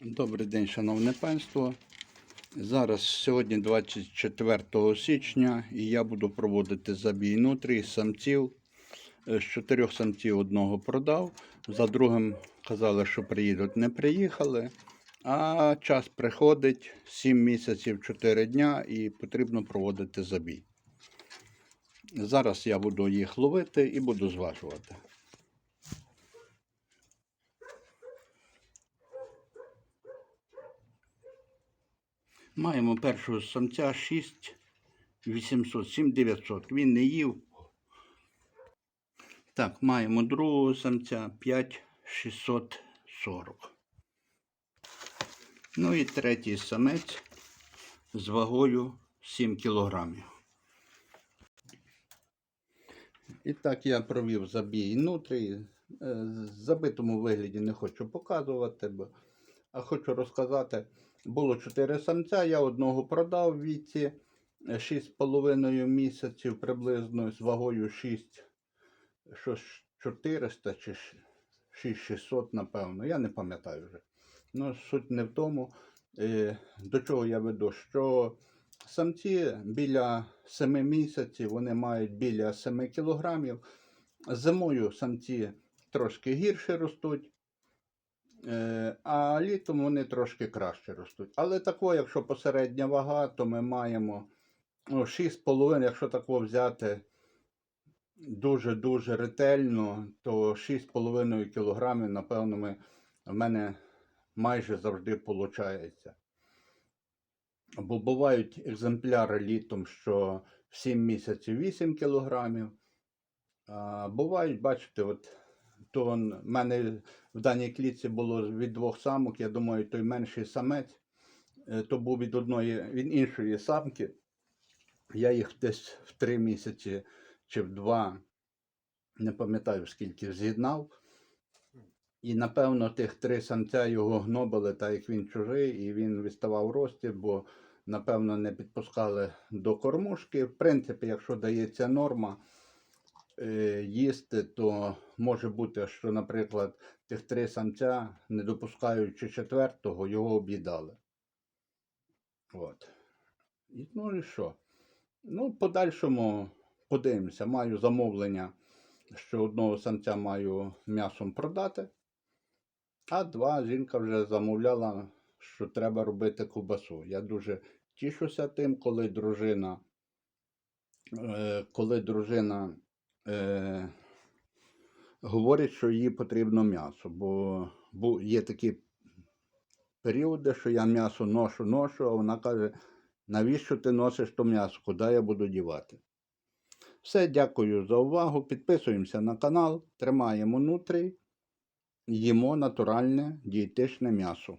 Добрий день, шановне панство. Зараз сьогодні 24 січня і я буду проводити забій нутрій самців. Е, З чотирьох самців одного продав. За другим казали, що приїдуть, не приїхали. А час приходить 7 місяців 4 дня і потрібно проводити забій. Зараз я буду їх ловити і буду зважувати. Маємо першого самця 6 800, 7 900. Він не їв. Так, маємо другого самця 5 640. Ну і третій самець з вагою 7 кілограмів. І так я провів забій нутрій. Е, забитому вигляді не хочу показувати, бо, хочу розказати. Було 4 самця, я одного продав в віці 6,5 місяців приблизно з вагою 6, 400 чи 6600, напевно. Я не пам'ятаю вже. Ну, суть не в тому, е, до чого я веду, що самці біля 7 місяців вони мають біля 7 кілограмів. Зимою самці трошки гірше ростуть. Е, А літом вони трошки краще ростуть. Але тако, якщо посередня вага, то ми маємо ну, 6,5, якщо тако взяти дуже-дуже ретельно, то 6,5 кг, напевно, ми, в мене майже завжди виходить. Бо бувають екземпляри літом, що в 7 місяців 8 кг. А бувають, бачите, от то в мене в даній клітці було від двох самок, я думаю, той менший самець, е, то був від одної, від іншої самки. Я їх десь в три місяці чи в два, не пам'ятаю скільки, з'єднав. І напевно тих три самця його гнобили, так як він чужий, і він відставав в рості, бо, напевно, не підпускали до кормушки. В принципі, якщо дається норма їсти, то може бути, що, наприклад, тих три самця, не допускаючи четвертого, його об'їдали. От. Ну і що? Ну, в подальшому подивимося, маю замовлення, що одного самця маю м'ясом продати, а два жінка вже замовляла, що треба робити ковбасу. Я дуже тішуся тим, коли дружина, е, коли дружина е, говорить, що їй потрібно м'ясо, бо, є такі періоди, що я м'ясо ношу, ношу, а вона каже, навіщо ти носиш то м'ясо, куди я буду дівати? Все, дякую за увагу. Підписуємося на канал, тримаємо нутрій, їмо натуральне дієтичне м'ясо.